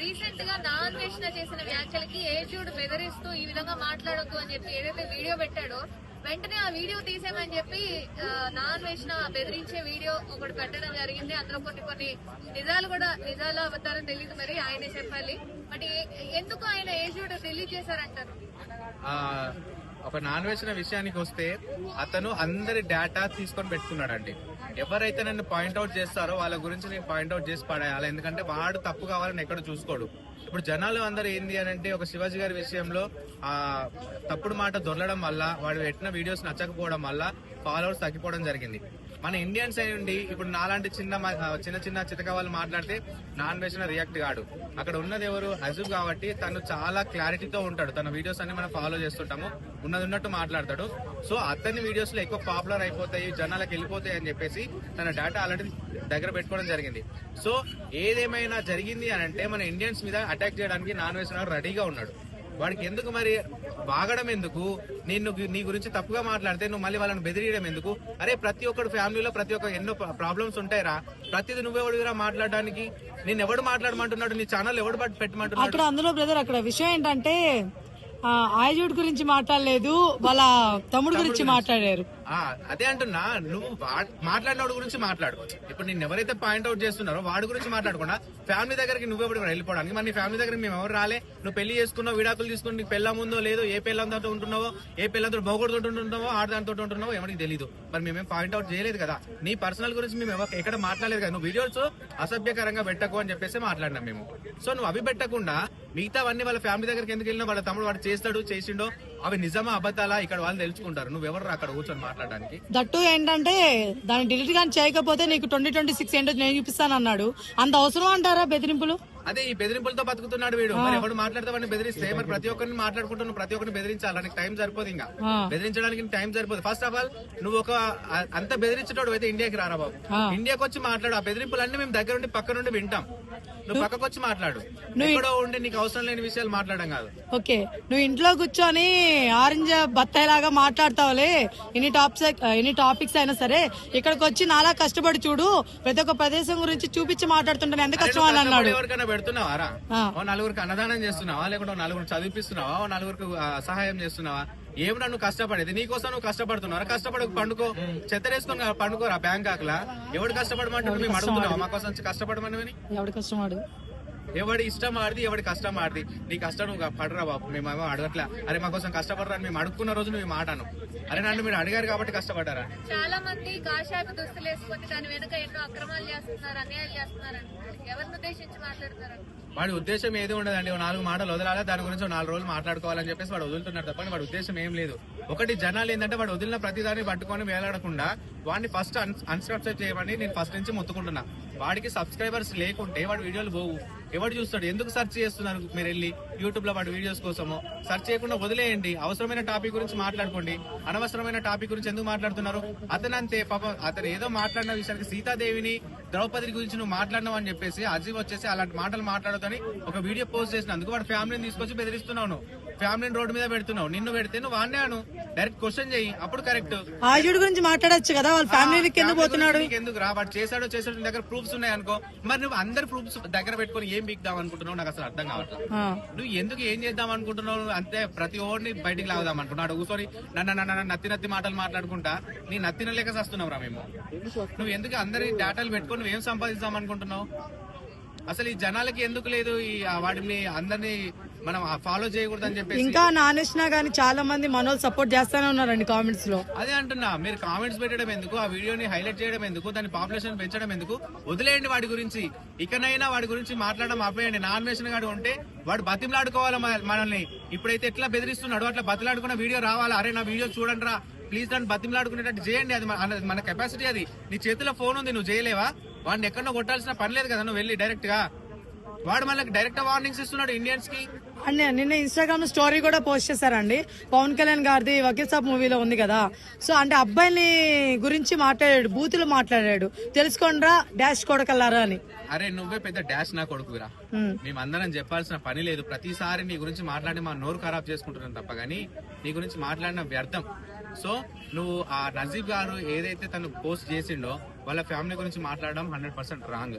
రీసెంట్గా నా అన్వేషణ చేసిన వ్యాఖ్యలకి ఏజ్యూడ్ బెదిరిస్తూ ఈ విధంగా మాట్లాడొద్దు అని చెప్పి ఏదైతే వీడియో పెట్టాడో వెంటనే ఆ వీడియో తీసేమని చెప్పి ఆ, నా అన్వేషణ బెదిరించే వీడియో ఒకటి పెట్టడం జరిగింది. అందులో కొన్ని కొన్ని నిజాలు కూడా నిజాలు అబద్ధాలు తెలియదు మరి ఆయనే చెప్పాలి. బట్ ఎందుకు ఆయన ఏజుడు రిలీజ్ చేశారంటారు? ఒక నాన్ వేసిన విషయానికి వస్తే అతను అందరి డేటా తీసుకొని పెట్టుకున్నాడండి. ఎవరైతే నన్ను పాయింట్అవుట్ చేస్తారో వాళ్ళ గురించి నేను పాయింట్అవుట్ చేసి పడేయాలి. ఎందుకంటే వాడు తప్పు కావాలని ఎక్కడ చూసుకోడు. ఇప్పుడు జనాలు అందరూ ఏంది అని అంటే ఒక శివాజీ గారి విషయంలో ఆ తప్పుడు మాట దొరలడం వల్ల వాడు పెట్టిన వీడియోస్ నచ్చకపోవడం వల్ల ఫాలోవర్స్ తగ్గిపోవడం జరిగింది. మన ఇండియన్స్ అయి ఉండి ఇప్పుడు నాలాంటి చిన్న చిన్న చిన్న చితక వాళ్ళు మాట్లాడితే నాన్ వేసిన రియాక్ట్ కాడు. అక్కడ ఉన్నది ఎవరు? అజూబ్ కాబట్టి తను చాలా క్లారిటీతో ఉంటాడు. తన వీడియోస్ అన్ని మనం ఫాలో చేస్తుంటాము. ఉన్నది ఉన్నట్టు మాట్లాడతాడు. సో అతని వీడియోస్లో ఎక్కువ పాపులర్ అయిపోతాయి జనాలకు వెళ్ళిపోతాయి అని చెప్పేసి తన డేటా ఆల్రెడీ దగ్గర పెట్టుకోవడం జరిగింది. సో ఏదేమైనా జరిగింది అని అంటే మన ఇండియన్స్ మీద అటాక్ చేయడానికి నాన్ వేసిన రెడీగా ఉన్నాడు. వాడికి ఎందుకు మరి వాగడం ఎందుకు? నేను నీ గురించి తప్పుగా మాట్లాడితే నువ్వు మళ్ళీ వాళ్ళని బెదిరియడం ఎందుకు? అరే ప్రతి ఒక్కడు ఫ్యామిలీలో ప్రతి ఒక్క ఎన్నో ప్రాబ్లమ్స్ ఉంటాయిరా. ప్రతిది నువ్వెవడురా మాట్లాడడానికి. నేను ఎవడు మాట్లాడమంటున్నాడు? నీ ఛానల్ ఎవడు పట్టు పెట్టమంటున్నాడు? అక్కడ అందులో బ్రదర్ అక్కడ విషయం ఏంటంటే ఆ, ఆయుజుడి గురించి మాట్లాడలేదు వాళ్ళ తమ్ముడు గురించి. మాట్లాడారు. అదే అంటున్నా నువ్వు మాట్లాడిన మాట్లాడినోడు గురించి మాట్లాడు ఇప్పుడు నేను ఎవరైతే పాయింట్ అవుట్ చేస్తున్నారో వాడి గురించి మాట్లాడకుండా ఫ్యామిలీ దగ్గరికి నువ్వెప్పుడు వెళ్ళిపోవడానికి. మరి నీ ఫ్యామిలీ దగ్గర మేము ఎవరు రాలే? నువ్వు పెళ్ళి చేసుకున్నావు విడాకులు తీసుకుని నీకు పెళ్ళం ఉందో లేదో ఏ పెళ్ళంతో ఉంటున్నావో ఏ పెళ్ళంతో బొగడుతో ఉంటున్నావో ఆడదాంతో ఉంటున్నావో ఎవరికి తెలియదు మరి మేమేం పాయింట్ అవుట్ చేయలేదు కదా. నీ పర్సనల్ గురించి మేము ఎవరు ఎక్కడ మాట్లాడలేదు కదా. నువ్వు వీడియోస్ అసభ్యకరంగా పెట్టకు అని చెప్పేసి మాట్లాడినాం మేము. సో నువ్వు అవి పెట్టకుండా మిగతావన్నీ వాళ్ళ ఫ్యామిలీ దగ్గరికి ఎందుకు వెళ్ళినా వాళ్ళ తమ్ముడు వాడు చేస్తాడు చేసిండో అవి నిజమా అబద్ధాలా? ఇక్కడ వాళ్ళు తెలుసుకుంటారు. నువ్వెవరు అక్కడ కూర్చొని మాట్లాడడానికి? దట్టు ఏంటంటే దాన్ని డిలీట్ కానీ చేయకపోతే నీకు ట్వంటీ ట్వంటీ సిక్స్ ఏంటో నేను చూపిస్తాను అన్నాడు అంత అవసరం అంటారా బెదిరింపులు? అదే ఈ బెదిరింపులతో బతుకుతున్నాడు వీడు. మరి ఎవడు మాట్లాడితే వాడిని బెదిరిస్తే మరి ప్రతి ఒక్కరిని మాట్లాడుకుంటున్నావు ప్రతి ఒక్కరిని బెదిరించాలి. నీకు టైం సరిపోదు ఇంకా. బెదిరించడానికి టైం సరిపోదు. ఫస్ట్ ఆఫ్ ఆల్ నువ్వు ఒక అంత బెదిరించేటోడు అయితే ఇండియాకి రారా బాబు. ఇండియాకి వచ్చి మాట్లాడు. ఆ బెదిరింపులన్నీ మేము దగ్గర నుండి పక్క నుండి వింటాం. నువ్వు పక్కకు వచ్చి మాట్లాడు. ఎక్కడో ఉండి నీకు అవసరం లేని విషయాలు మాట్లాడడం కాదు. ఓకే. నువ్వు ఇంట్లో కూర్చొని ఆరెంజ్ బత్తాయి లాగా మాట్లాడతావులే. ఎన్ని టాపిక్స్ ఎన్ని టాపిక్స్ అయినా సరే ఇక్కడికి వచ్చి నాలా కష్టపడి చూడు. ప్రతి ఒక్క ప్రదేశం గురించి చూపించి మాట్లాడుతుంటాను ఎంత కష్టం అని అన్నాడు. ఎవరికైనా పెడుతున్నావా రా ఆ. ఓ నలుగురికి అన్నదానం చేస్తున్నావా? లేకుంటే నలుగురు చదివిపిస్తున్నావా? ఓ నలుగురికి సహాయం చేస్తున్నావా? ఏమిటా నువ్వు కష్టపడేది? నీకోసం నువ్వు కష్టపడుతున్నావు? కష్టపడకు పండుకో. చెత్తరేసుకొని పండుకోరా బ్యాంకాక్లా? ఎవడు కష్టపడమంటాడు మేము అడుగుతున్నావా? మా కోసం కష్టపడమని ఎవడి కష్టమాడు ఎవడి ఇష్టం ఆడిది ఎవడి కష్టం ఆడిది. నీ కష్టం నువ్వు పడరా బాబు మేమేమో అడగట్లే. అరే మా కోసం కష్టపడరా మేము అడుక్కున్న రోజు నువ్వు మాటాను అరే నన్ను మీరు అడిగారు కాబట్టి కష్టపడ్డారా? చాలా మంది కాషాయపు దుస్తులు వేసుకొని దాని వెనుక ఎన్నో అక్రమాలు చేస్తున్నారు అన్యాయాలు చేస్తున్నారు. ఎవరిని ఉద్దేశించి మాట్లాడుతున్నారు? వాడి ఉద్దేశం ఏది ఉండదండి నాలుగు మాటలు వదలాలి? దాని గురించి నాలుగు రోజులు మాట్లాడుకోవాలని చెప్పేసి వాడు వదులుతున్నాడు తప్ప వాడి ఉద్దేశం ఏం లేదు. ఒకటి జనాలు ఏంటంటే వాడు వదిలిన ప్రతిదాన్ని పట్టుకొని వేలాడకుండా వాడిని ఫస్ట్ అన్సబ్స్క్రైబ్ చేయమని నేను ఫస్ట్ నుంచి మొత్తుకుంటున్నా. వాడికి సబ్స్క్రైబర్స్ లేకుంటే వాడి వీడియోలు పోవు. ఎవడు చూస్తాడు? ఎందుకు సెర్చ్ చేస్తున్నారు మీరు వెళ్ళి? యూట్యూబ్లో వాటి వీడియోస్ కోసము? సెర్చ్ చేయకుండా వదిలేయండి. అవసరమైన టాపిక్ గురించి మాట్లాడుకోండి. అనవసరమైన టాపిక్ గురించి ఎందుకు మాట్లాడుతున్నారు? అతను అంతే పాపం అతను ఏదో మాట్లాడిన విషయానికి సీతాదేవిని ద్రౌపది గురించి నువ్వు మాట్లాడినావు అని చెప్పేసి అజీవ్ వచ్చేసి అలాంటి మాటలు మాట్లాడదని ఒక వీడియో పోస్ట్ చేసినందుకు వాడు ఫ్యామిలీని తీసుకొచ్చి బెదిరిస్తున్నావు ఫ్యామిలీని రోడ్డు మీద పెడుతున్నావు. నిన్ను పెడితే నువ్వు వాడినాను డైరెక్ట్ క్వశ్చన్ చెయ్యి అప్పుడు కరెక్ట్. ఆయుడు గురించి మాట్లాడొచ్చు కదా వాళ్ళ ఫ్యామిలీ కింద పోతున్నాడు? ఎందుకు రా? వాడు చేశాడో చేశాడో నీ దగ్గర ప్రూఫ్స్ ఉన్నాయి అనుకో. మరి నువ్వు అందరి ప్రూఫ్స్ దగ్గర పెట్టుకొని ఏం బిగ్దాం అనుకుంటున్నావు? నాకు అసలు అర్థం కావట్లేదు. నువ్వు ఎందుకు ఏం చేద్దాం అనుకుంటున్నావు? అంతే ప్రతి ఓడిని బయటికి లాగుదాం అనుకున్నాడు కూర్చొని నన్ను నన్ను నన్ను నత్తి నత్తి మాటలు మాట్లాడుకుంటా. నీ నత్తిన లేక వస్తున్నావు రా మేము. నువ్వు ఎందుకు అందరి డేటాలు పెట్టుకొని నువ్వు ఏం సంపాదిద్దాం అనుకుంటున్నావు? అసలు ఈ జనాలకి ఎందుకు లేదు? ఈ వాటిని అందరినీ మనం ఫాలో చేయకూడదని చెప్పేసి ఇంకా నానేసినా గానీ చాలా మంది మనోళ్ళు సపోర్ట్ చేస్తానే ఉన్నారండి కామెంట్స్లో. అదే అంటున్నా మీరు కామెంట్స్ పెట్టడం ఎందుకు? ఆ వీడియోని హైలైట్ చేయడం ఎందుకు? దాని పాపులేషన్ పెంచడం ఎందుకు? వదిలేయండి వాడి గురించి. ఇకనైనా వాడి గురించి మాట్లాడడం ఆపేయండి. నాన్ వేషన్ గాడు ఉంటే వాడు బతిమలాడుకోవాలి మనల్ని. ఇప్పుడైతే ఎట్లా బెదిరిస్తున్నాడు? అట్లా బతిలాడుకున్న వీడియో రావాలా? అరే నా వీడియో చూడండి రా ప్లీజ్ దాన్ని బతిమలాడుకునేటట్టు చేయండి. అది మన- అది మన కెపాసిటీ అది. నీ చేతిలో ఫోన్ ఉంది నువ్వు చేయలేవా? వాడిని ఎక్కడో కొట్టాల్సిన పని లేదు కదా నువ్వు వెళ్ళి డైరెక్ట్గా. వాడు మనకి డైరెక్ట్ వార్నింగ్స్ ఇస్తున్నాడు ఇండియన్స్కి. అండ్ నిన్న ఇన్స్టాగ్రామ్ స్టోరీ కూడా పోస్ట్ చేశారండి. పవన్ కళ్యాణ్ గారిది వకీల్ సాబ్ మూవీలో ఉంది కదా. సో అంటే అబ్బాయిని గురించి మాట్లాడాడు బూతులు మాట్లాడాడు. తెలుసుకోండిరా డాష్ కొడకల్లారా అని. అరే నువ్వే పెద్ద డాష్ నా కొడుకురా. మేమందరం చెప్పాల్సిన పని లేదు. ప్రతిసారి నీ గురించి మాట్లాడి మా నోరు ఖరాబ్ చేసుకుంటున్నాం తప్ప గానీ నీ గురించి మాట్లాడిన వ్యర్థం. సో నువ్వు ఆ నజీబ్ గారు ఏదైతే తను పోస్ట్ చేసిండో వాళ్ళ ఫ్యామిలీ గురించి మాట్లాడడం హండ్రెడ్ పర్సెంట్ రాంగ్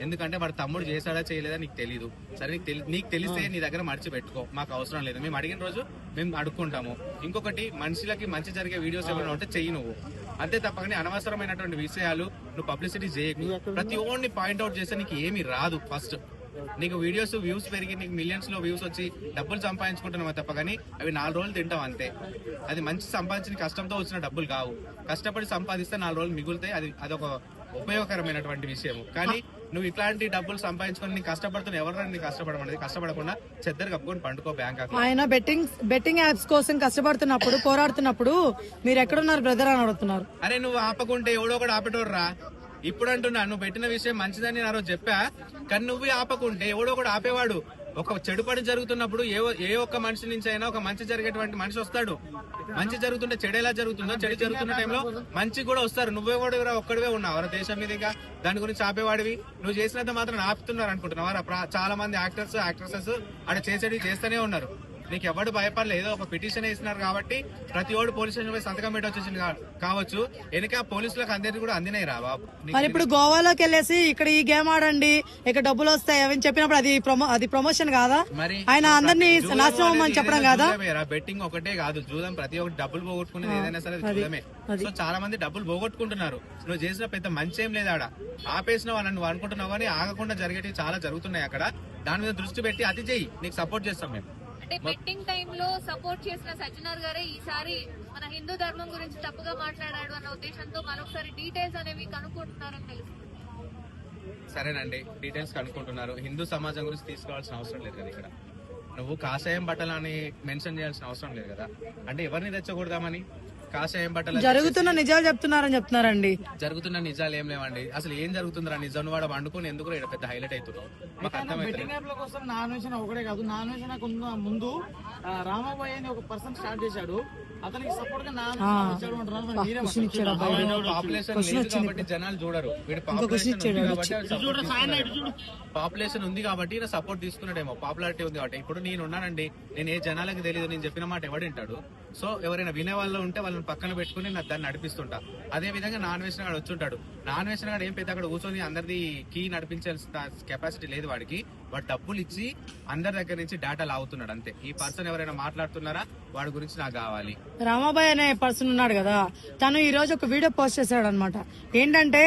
ఎందుకంటే వాడు తమ్ముడు చేశాడా చేయలేదా నీకు తెలియదు సరే నీకు తెలి- నీకు తెలిస్తే నీ దగ్గర మడిచి పెట్టుకో మాకు అవసరం లేదు. మేము అడిగిన రోజు మేము అడుక్కుంటాము. ఇంకొకటి మనుషులకి మంచి జరిగే వీడియోస్ ఏమైనా ఉంటే చెయ్యి నువ్వు. అంతే తప్ప కానీ అనవసరమైనటువంటి విషయాలు నువ్వు పబ్లిసిటీ చేయకు ప్రతి ఓన్ని పాయింట్అవుట్ చేస్తే నీకు ఏమీ రాదు ఫస్ట్. నీకు వీడియోస్ వ్యూస్ పెరిగి నీకు మిలియన్స్లో వ్యూస్ వచ్చి డబ్బులు సంపాదించుకుంటున్నావు తప్ప కానీ అవి నాలుగు రోజులు తింటావు అంతే. అది మంచి సంపాదించిన కష్టంతో వచ్చిన డబ్బులు కావు. కష్టపడి సంపాదిస్తే నాలుగు రోజులు మిగులుతాయి. అది అదొక ఉపయోగకరమైనటువంటి విషయం కానీ నువ్వు ఇట్లాంటి డబ్బులు సంపాదించుకొని కష్టపడుతున్న ఎవరైనా నీకు కష్టపడమనేది కష్టపడకుండా చెద్దరు కప్పుకొని పండుకో బ్యాంక్ ఆయన బెట్టింగ్ బెట్టింగ్ యాప్స్ కోసం కష్టపడుతున్నప్పుడు పోరాడుతున్నప్పుడు మీరు ఎక్కడున్నారు బ్రదర్ అని అడుగుతున్నారు. అరే నువ్వు ఆపకుంటే ఎవడో ఒకడు ఆపేటోర్రా? ఇప్పుడు అంటున్నా నువ్వు పెట్టిన విషయం మంచిదని నా రోజు చెప్పా. కానీ నువ్వు ఆపకుంటే ఎవడో ఒకడు ఆపేవాడు. ఒక చెడు పని జరుగుతున్నప్పుడు ఏ ఏ ఒక్క మనిషి నుంచి అయినా ఒక మంచి జరిగేటువంటి మనిషి వస్తాడు. మంచి జరుగుతుంటే చెడు ఎలా జరుగుతుందో చెడు జరుగుతున్న టైంలో మంచి కూడా వస్తారు. నువ్వే కూడా ఒక్కడివే ఉన్నావు. ఎవరి దేశం మీద ఇంకా దాని గురించి ఆపేవాడివి. నువ్వు చేసినంత మాత్రం ఆపుతున్నారు అనుకుంటున్నావు. చాలా మంది యాక్టర్స్ యాక్ట్రెసెస్ అక్కడ చేసేవి చేస్తూనే ఉన్నారు. నీకు ఎవడు భయపడలేదు. ఏదో ఒక పిటిషన్ వేసినారు కాబట్టి ప్రతి ఓడు పోలీస్ స్టేషన్ పోయి సంతకం పెట్టి వచ్చేసింది కావచ్చు. వెనక పోలీసులకు అందరికి కూడా అందినాయి రా బాబు. మరి ఇప్పుడు గోవాలోకి వెళ్ళేసి ఇక్కడ ఈ గేమ్ ఆడండి ఇక్కడ డబ్బులు వస్తాయి అని చెప్పినప్పుడు అది ప్రమో అది ప్రమోషన్ కాదా? మరి ఆయన అందరినీ నాశనం అవ్వమని చెప్పడం కాదా? బెట్టింగ్ ఒకటే కాదు. జూదం ప్రతి ఒక్కటి డబ్బులు పోగొట్టుకునేది ఏదైనా సరే జూదమే. సో చాలా మంది డబ్బులు పోగొట్టుకుంటున్నారు. నువ్వు చేసిన పెద్ద మంచి ఏం లేదు ఆడ ఆపేసినావు అని నువ్వు అనుకుంటున్నావు కానీ ఆగకుండా జరిగేటివి చాలా జరుగుతున్నాయి అక్కడ. దాని మీద దృష్టి పెట్టి అది చెయ్యి. నీకు సపోర్ట్ చేస్తాం మేము. అంటే బెట్టింగ్ టైంలో సపోర్ట్ చేసిన సజ్జనార్ గారే ఈసారి మన హిందూ ధర్మం గురించి తప్పుగా మాట్లాడాడు అన్న ఉద్దేశంతో మరొకసారి డీటెయిల్స్ అనేవి కనుక్కుంటున్నారని తెలుసు సరేనండి డీటెయిల్స్ కనుక్కుంటున్నారు. హిందూ సమాజం గురించి తీసుకోవాల్సిన అవసరం లేదు కదా ఇక్కడ. నువ్వు కాషాయం బట్టలు అని మెన్షన్ చేయాల్సిన అవసరం లేదు కదా. అంటే ఎవరిని తెచ్చకూడదామని కాషాయం బట్టలు జరుగుతున్న నిజాలు చెప్తున్నారని చెప్తున్నారండి. జరుగుతున్న నిజాలు ఏం లేవండి. అసలు ఏం జరుగుతుందిరా? నిజం వాడు వండుకొని ఎందుకు ఇక్కడ పెద్ద హైలైట్ అవుతున్నావు? మాకు అర్థమైతే బెట్టింగ్ యాప్ ల కోసం నాన్ వెజ్ ఒకటే కాదు. నాన్ ఉన్న ముందు ఆ, రామాబాయ్ అని ఒక పర్సన్ స్టార్ట్ చేశాడు. అతనికి సపోర్ట్గా నాన్ ఇచ్చాడు అంటున్నారు. మరి మీరేమంటారు? పాపులేషన్ లేదు కాబట్టి జనాలు చూడరు. వీడి పాపులేషన్ ఉంది కాబట్టి పాపులేషన్ ఉంది కాబట్టి ఈయన సపోర్ట్ తీసుకున్నాడేమో. పాపులారిటీ ఉంది కాబట్టి. ఇప్పుడు నేను ఉన్నానండి. నేను ఏ జనాలకు తెలియదు నేను చెప్పిన మాట ఎవడు వింటాడు? సో ఎవరైనా వినే వాళ్ళు ఉంటే వాళ్ళని పక్కన పెట్టుకుని నా దాన్ని నడిపిస్తుంటా. అదే విధంగా నాన్ వేసిన వచ్చి వచ్చుంటాడు. నాన్ వేసిన వాడు ఏం పెద్ద అక్కడ కూర్చొని అందరిది కీ నడిపించాల్సిన కెపాసిటీ లేదు వాడికి. వాడు డబ్బులు ఇచ్చి అందరి దగ్గర నుంచి డేటా లాగుతున్నాడు అంతే. ఈ పర్సన్ ఎవరైనా మాట్లాడుతున్నారా? వాడి గురించి నాకు కావాలి. రామాబాయ్ అనే పర్సన్ ఉన్నాడు కదా. తను ఈ రోజు ఒక వీడియో పోస్ట్ చేశాడు అనమాట ఏంటంటే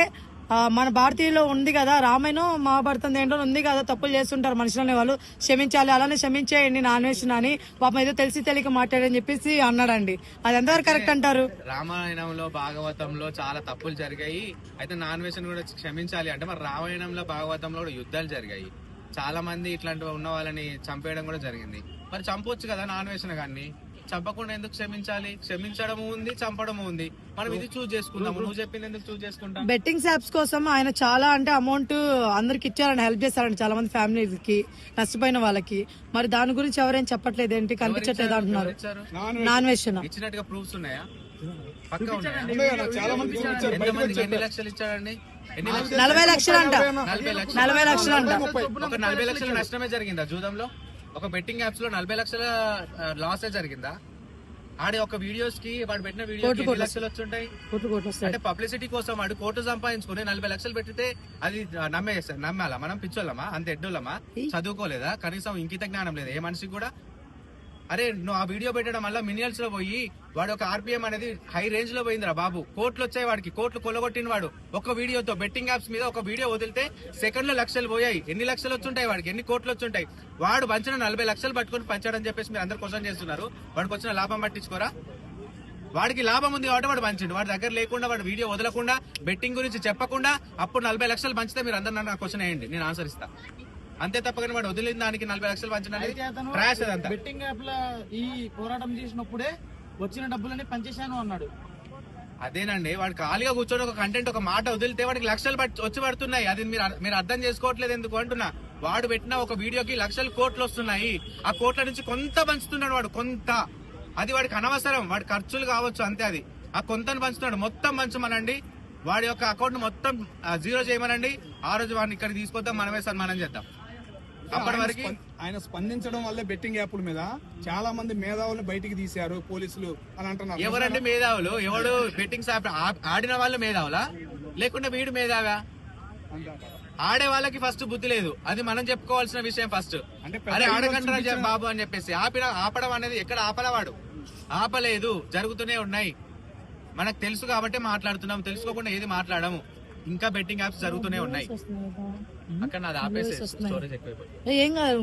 మన భారతీయులో ఉంది కదా రామాయణం మహాభారతం ఏంటో ఉంది కదా తప్పులు చేస్తుంటారు మనుషులు అనే వాళ్ళు. క్షమించాలి అలానే క్షమించేయండి నాన్ అని పాపం ఏదో తెలిసి తెలియక మాట్లాడని చెప్పేసి అన్నాడండి. అది ఎంతవరకు కరెక్ట్ అంటారు? రామాయణంలో భాగవతంలో చాలా తప్పులు జరిగాయి. అయితే నాన్ వెజ్ కూడా క్షమించాలి అంటే మరి రామాయణంలో భాగవతంలో కూడా యుద్ధాలు జరిగాయి. చాలా మంది ఇట్లాంటివి ఉన్న వాళ్ళని చంపేయడం కూడా జరిగింది. మరి చంపొచ్చు కదా నాన్ వెజ్ కానీ? చంపకుండా ఎందుకు క్షమించాలి? క్షమించడము ఉంది చంపడము ఉంది. మనం ఇది చూస్ చేసుకుందాము. నువ్వు చెప్పింది ఎందుకు చూస్ చేసుకుంటాం? బెట్టింగ్ యాప్స్ కోసం ఆయన చాలా అంటే అమౌంట్ అందరికి ఇచ్చారని హెల్ప్ చేశారండి చాలా మంది ఫ్యామిలీకి నష్టపోయిన వాళ్ళకి. మరి దాని గురించి ఎవరేం చెప్పట్లేదు ఏంటి? కనిపించట్లేదు అంటున్నారు. నాన్ వేసిన ఇచ్చినట్టుగా ప్రూఫ్స్ ఉన్నాయా? పక్కా ఉన్నాయా? చాలా మంది ఎంతమందికి ఎన్ని లక్షలు ఇచ్చాడండి ఎన్ని లక్షలు నలభై లక్షలు? అంట నలభై లక్షలు. నలభై లక్షలు అంట ఒక నలభై లక్షల నష్టమే జరిగిందా జూదంలో? ఒక బెట్టింగ్ యాప్స్లో నలభై లక్షల లాసే జరిగిందా? ఆడే ఒక వీడియోస్కి వాడు పెట్టిన వీడియోస్ ఎన్ని లక్షలు వచ్చుంటాయి? అంటే పబ్లిసిటీ కోసం వాడు కోట్లు సంపాదించుకుని నలభై లక్షలు పెట్టితే అది నమ్మేస్తారు నమ్మాలా మనం? పిచ్చోళ్ళమా? అంత ఎడ్డోళ్ళమా? చదువుకోలేదా? కనీసం ఇంకిత జ్ఞానం లేదు? ఏ మనిషికి కూడా అరే నువ్వు ఆ వీడియో పెట్టడం వల్ల మినియల్స్లో పోయి వాడు ఒక ఆర్పిఎం అనేది హై రేంజ్లో పోయిందిరా బాబు. కోట్లు వచ్చాయి వాడికి. కోట్లు కొలగొట్టిన వాడు. ఒక వీడియోతో బెట్టింగ్ యాప్స్ మీద ఒక వీడియో వదిలితే సెకండ్లో లక్షలు పోయాయి. ఎన్ని లక్షలు వచ్చుంటాయి వాడికి? ఎన్ని కోట్లు వచ్చుంటాయి? వాడు పంచిన నలభై లక్షలు పట్టుకొని పంచాడని చెప్పేసి మీరు అందరు క్వశ్చన్ చేస్తున్నారు. వాడికి వచ్చిన లాభం పట్టించుకోరా? వాడికి లాభం ఉంది కాబట్టి వాడు పంచిండు. వాడి దగ్గర లేకుండా వాడు వీడియో వదలకుండా బెట్టింగ్ గురించి చెప్పకుండా అప్పుడు నలభై లక్షలు పంచితే మీరు అందరు నన్ను క్వశ్చన్ వేయండి. నేను ఆన్సర్ ఇస్తాను అంతే తప్ప వాడు వదిలిన దానికి నలభై లక్షలు పంచడం అనేది అయితే అతను ప్రయాస అదంతా. బెట్టింగ్ యాప్ ల ఈ పోరాటం చేసినప్పుడే వచ్చిన డబ్బులని పంచేశాను అన్నాడు. అదేనండి వాడు ఖాళీగా కూర్చొని ఒక కంటెంట్ ఒక మాట వదిలితే వాడికి లక్షలు వచ్చి పడుతున్నాయి. అది మీరు మీరు అర్థం చేసుకోవట్లేదు ఎందుకు అంటున్నా? వాడు పెట్టిన ఒక వీడియోకి లక్షలు కోట్లు వస్తున్నాయి. ఆ కోట్ల నుంచి కొంత పంచుతున్నాడు వాడు కొంత. అది వాడికి అనవసరం వాడి ఖర్చులు కావచ్చు అంతే అది. ఆ కొంతని పంచుతున్నాడు మొత్తం పంచమనండి. వాడి యొక్క అకౌంట్ మొత్తం జీరో చేయమనండి. ఆ రోజు వాడిని ఇక్కడ తీసుకొద్దాం మనమే సన్మానం చేద్దాం. ఆయన వరకు స్పం- ఆయన స్పందించడం వల్ల బెట్టింగ్ యాప్ల మీద చాలా మంది మేధావులను బయటికి తీశారు పోలీసులు అని అంటున్నారు. ఎవరండి మేధావులు? ఎవడు బెట్టింగ్స్ ఆడిన వాళ్ళు మేధావులా? లేకుంటే వీడు మేధావా? ఆడే వాళ్ళకి ఫస్ట్ బుద్ధి లేదు. అది మనం చెప్పుకోవాల్సిన విషయం ఫస్ట్. అరే ఆడకంటారా బాబు అని చెప్పేసి ఆపిన ఆపడం అనేది ఎక్కడ ఆపలవాడు ఆపలేదు జరుగుతూనే ఉన్నాయి. మనకు తెలుసు కాబట్టి మాట్లాడుతున్నాం తెలుసుకోకుండా ఏది మాట్లాడము. ఇంకా బెట్టింగ్ యాప్స్ జరుగుతూనే ఉన్నాయి. అక్కడ నాది ఆపేసి స్టోరేజ్ ఎక్కువైపోయింది. ఏం కాదు